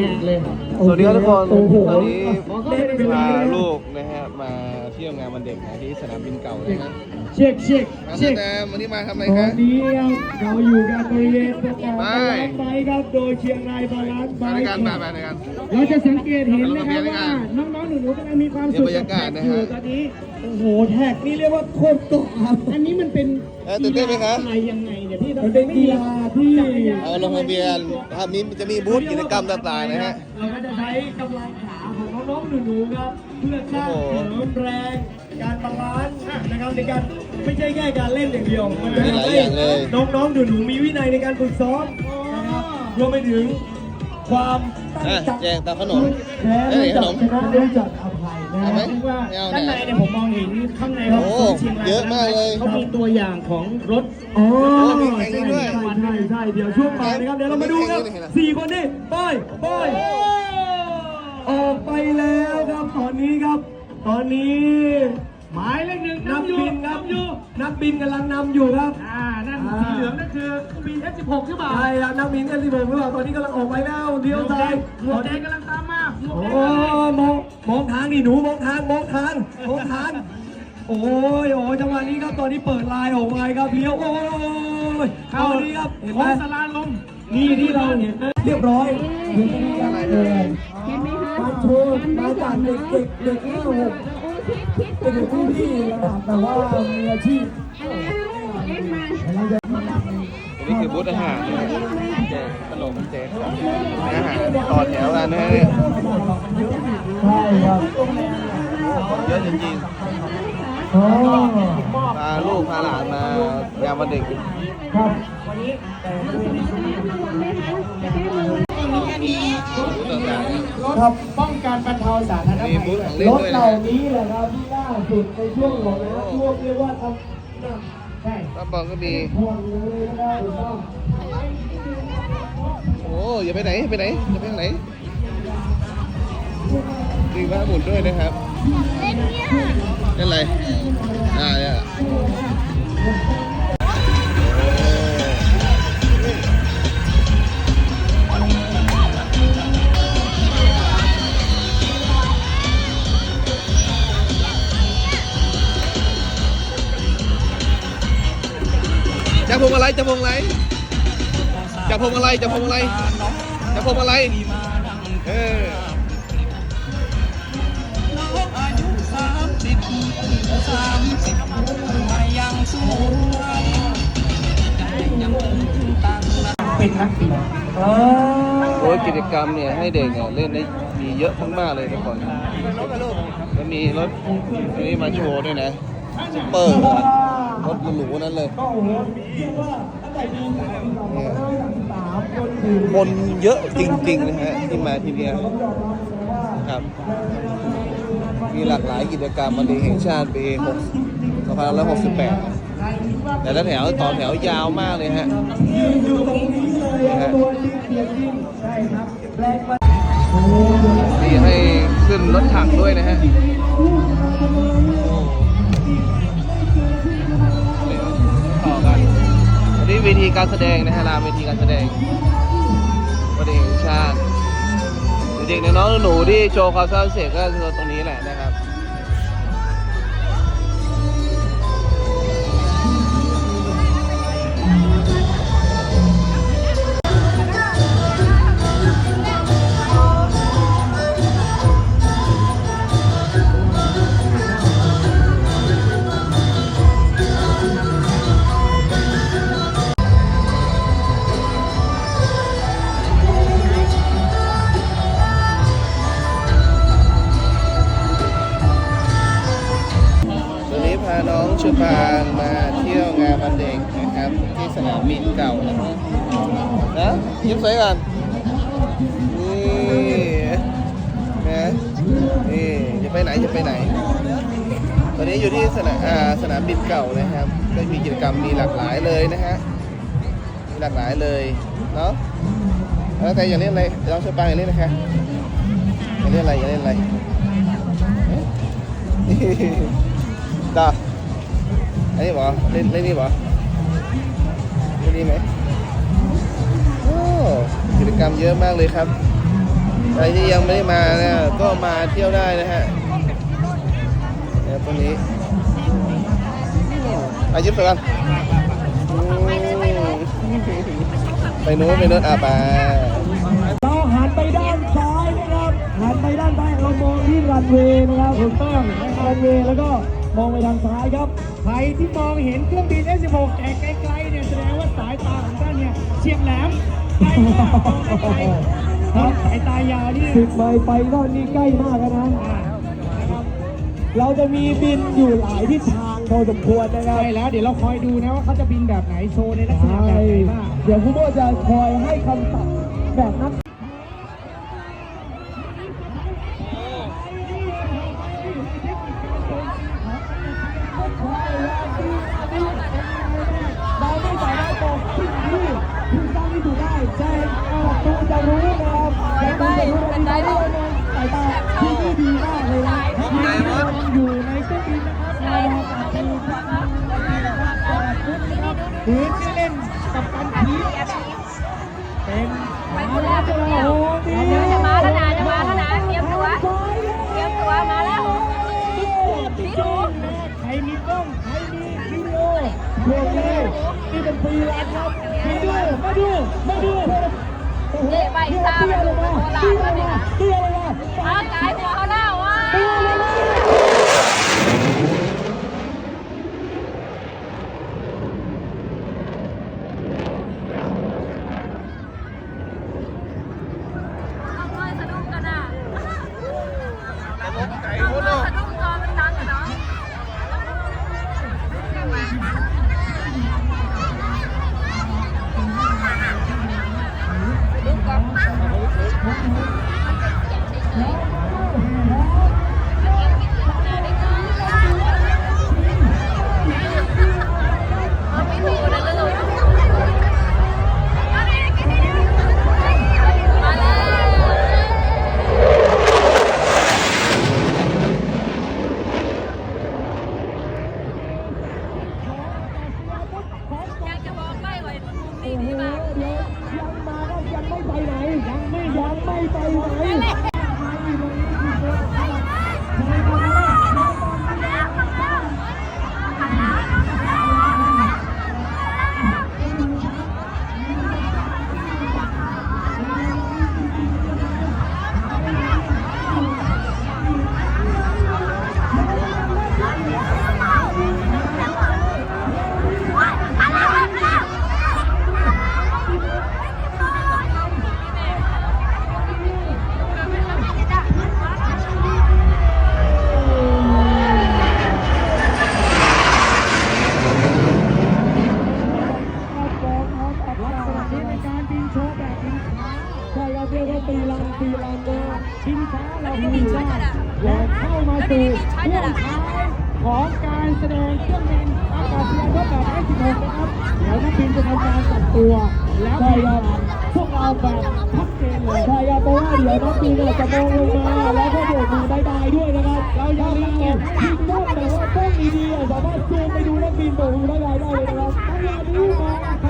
แงะเลยสวัสดีครับทุกคนโอ้โหตอนนี้เล่นเป็นพาไงลูกนะฮะมาเที่ยวงานวันเด็กนะที่สนามบินเก่านะฮะเช็คเช็คมาเช็คแต่วันนี้มาทำอะไรตอคะ นนี้ครับเราอยู่กันบริเวณประกาศไม่ร้านไบค์ครับโดยเชียงรายบาลานซ์ไบมาด้วยค์กันมามาด้วยกันเราจะสังเกตเห็นนะคมารับด้วยกัว่านน้องๆหนูๆกำลังมีความเดี๋สุยวขบรรยากาศนะฮะอยู่ตอนนี้โอ้โหแท็กนี่เรียกว่าโคตรโตะครับอันนี้มันเป็นเออตื่นเต้นไหมคะ อะไรยังไงเนี่ยพี่มันเป็นกีฬาที่ เอาลงทะเบียนครับมีจะมีบูธกิจกรรมต่างๆนะฮะ เราก็จะใช้กำลังขาของน้องๆหนูๆครับ เพื่อสร้างโอ้โหเสริมแรง การบาลานซ์นะครับในการไม่ใช่แค่การเล่นอย่างเดียว มันจะมีหลายทำให้อย่างเลยน้องๆหนูๆมีวินัยในการฝึกซ้อมนะครับรวมไปถึงความตั้งอะใจแจงตามขนมแพ้เอ้รู้ยขจันกมชนะรู้จักอภัยนะเอาไหมว่าไม่เอาด้านในไหนเนี่ยผมมองเห็นข้างในครับโอ้เชียงรายเยอะมากเลยเขามีตัวอย่างของรถอ๋อมีแข่งนี้ด้วยใช่ใช่ใช่เดี๋ยวช่วงบ่ายนะครับเดี๋ยวเรามาดูครับมีแข่งนี้ด้วยเหรอสี่คนนี่ไปไป ออกไปแล้วครับตอนนี้ครับ ตอนนี้ หมายเลขหนึ่งนักบินครับ อยู่นักบินกำลังนำอยู่ครับ อ่านั่นสีเหลืองนั่นคือบิน F16 หรือเปล่าใช่ครับนักบิน F16 หรือเปล่าตอนนี้กำลังออกไปแล้วเลี้ยวซ้ายหมวกแดงกำลังตามมาโอ้มองมองทางนี่หนูมองทางมองทางมองทางโอ้ยโอ้ยจังหวะนี้ครับตอนนี้เปิดลายออกมาครับเลี้ยวโอ้ยเข้านี้ครับเห็นไหมสลาลม นี่ที่เราเห็นนะเรียบร้อยเห็นไหมครับเออเห็นไหมคะการโชว์ มาจากเด็กเด็กเด็กห้าหกเป็นเด็กที่พี่ระดับแบบว่ามือาชีพเอ็กมาอันนี้คือบูธอาหารนะฮะแจกขนมแจกอาหารต่อแถวกันนะเนี่ยใช่ครับเยอะจริงๆพาลูกพาหลานมางานวันเด็กครับ บูธต่างๆนะครับป้องกันบรรเทาสาธารณมีภัยบูธของเล่นรถด้วยนะเหล่านี้แหละครับที่ล่าสุดในช่วงของน้ำท่วมเรียกว่าทำใช่กระป๋องก็มี ห่วงเลยนะครับถูกต้องโอ้อย่าไปไหนไปไหนอย่าไปไหนมีม้าหมุนด้วยนะครับเล่นอะไรอ่าเนี่ย พวงอะไรจะพวงอะไรจะพวงอะไรจะพวงอะไรจะพวงอะไรเออเป็นนักบินโอ้ยกิจกรรมเนี่ยให้เด็กเนี่ยเล่นได้มีเยอะมากๆเลยทุกคนแล้วมีรถนี้มาโชว์ด้วยนะซุปเปอร์ รถหรูๆนั้นเลยก็โอ้โหเรียกว่าตั้งแต่ปีสามจนถึงคนเยอะจริงๆนะฮะที่มาที่เนี่ยครับ มีหลากหลายกิจกรรมวันเด็กแห่งชาติปี2568 แต่ละแถวต่อแถวยาวมากเลยฮะอยู่ตรงนี้เลยตัวจริงเสียงจริงใช่ครับแรงมาโอ้โหนี่ให้ขึ้นรถถังด้วยนะฮะ การแสดงนะฮะลานเวทีการแสดงวันเด็กแห่งชาติเด็กๆน้องๆหนูๆที่โชว์ความสามารถพิเศษก็คือตรงนี้แหละนะครับ สวยก่อน นี่นะนี่จะไปไหนจะไปไหน ตอนนี้อยู่ที่สนามสนามบินเก่านะครับ ก็มีกิจกรรมมีหลากหลายเลยนะฮะ มีหลากหลายเลยเนาะ แล้วแต่อยากเล่นอะไรน้องชูปางอยากเล่นนะคะอยากเล่นอะไรอยากเล่นอะไรต่ออันนี้บอเล่นเล่นนี่บอเล่นนี่ไหม กิจกรรมเยอะมากเลยครับใครที่ยังไม่ได้มาเนี่ยก็มาเที่ยวได้นะฮะเนี่ยตรงนี้อายิบไปกันอืมไปนู้นไปนู้นอะไปเราหันไปด้านซ้ายนะครับหันไปด้านซ้ายเรามองที่รันเวย์นะครับถูกต้องรันเวย์แล้วก็มองไปทางซ้ายครับใครที่มองเห็นเครื่องบิน F16 แต่ไกลๆเนี่ยแสดงว่าสายตาของท่านเนี่ยเฉียบแหลม ไกลมากมองได้ไกลครับสายตายาวนี่สิบไม่ไปรอบนี้ใกล้มากแล้วนะ เราจะมีบินอยู่หลายทิศทางพอสมควรนะครับ ใช่แล้วเดี๋ยวเราคอยดูนะว่าเขาจะบินแบบไหนโชว์ในลักษณะแบบไหนบ้าง เดี๋ยวคุณโบจะคอยให้คำตัดแบบนัก ถือชื่อเล่นกับการพีเป็นมาแล้วโอ้โหนี่เดี๋ยวจะมาแล้วนะจะมาแล้วนะเตรียมตัวเตรียมตัวมาแล้วพี่หนูใครมีกล้องใครมีวิดีโอเพื่อนเลยนี่เป็นปีแรกครับมาดูมาดูมาดูเย่ใบตาไปดูมันโบราณแล้วเนี่ยเตี้ยเลยนะอ้าวกายหัวเขาหน้าว้า เตี้ยเลยนะ เอาไว้สะดุ้งกันอะสะดุ้งจอมันดังกันเนาะ อยากจะบอกไม่ไหวมุมนี้ดีมาก เดี๋ ยวยังมาก็ยังไม่ไปไหนยังไม่ยังไม่ไปไหน แสดงเครื่องบินอากาศยานรบแบบ F16 นะครับเดี๋ยวนักบินจะทำการตัดตัว แล้วบินผ่าบพวกเราแบบชัดเจนเลยใช่ครับเพราะว่าเดี๋ยวนักบินเนี่ยจะมองลงมาแล้วก็โบกมือบายบายด้วยนะครับเราอย่าลืมยิงลูกแต่ว่ากล้องดีๆอะสามารถซูมไปดูนักบินโบกมือบายบายได้เลยนะครับถ้ายานี้มา